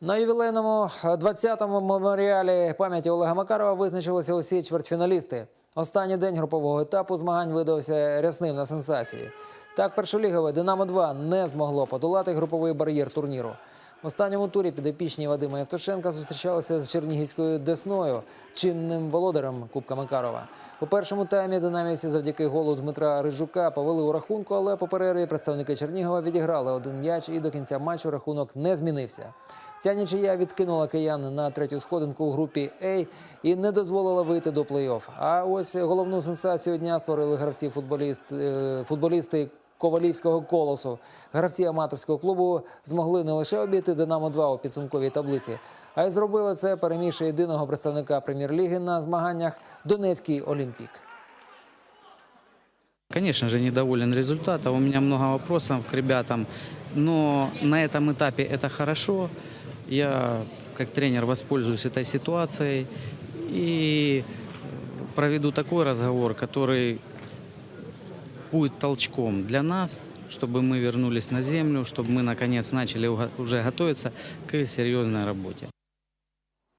На ювілейному 20-му меморіалі пам'яті Олега Макарова визначилися усі чвертьфіналісти. Останній день групового етапу змагань видався рясним на сенсації. Так, першолігове Динамо-2 не змогло подолати груповий бар'єр турніру. В останньому турі підопічні Вадима Євтушенка зустрічалися з Чернігівською Десною, чинним володарем Кубка Макарова. У першому таймі динамівці завдяки голу Дмитра Рижука повели у рахунку, але по перерві представники Чернігова відіграли один м'яч і до кінця матчу рахунок не змінився. Ця нічия відкинула киян на третю сходинку у групі А і не дозволила вийти до плей-офф. А ось головну сенсацію дня створили гравці футболіст, е, футболісти Ковалівського колосу. Гравці аматорського клубу змогли не лише обійти Динамо 2 у підсумковій таблиці, а й зробили це, перемігши єдиного представника прем'єр-ліги на змаганнях Донецький Олімпік. Конечно же, недоволен результатом. У меня много вопросов к ребятам. Но на этом этапе это хорошо. Я, как тренер, воспользуюсь этой ситуацией и проведу такой разговор, который будет толчком для нас, чтобы мы вернулись на землю, чтобы мы, наконец, начали уга- уже готовиться к серьезной работе.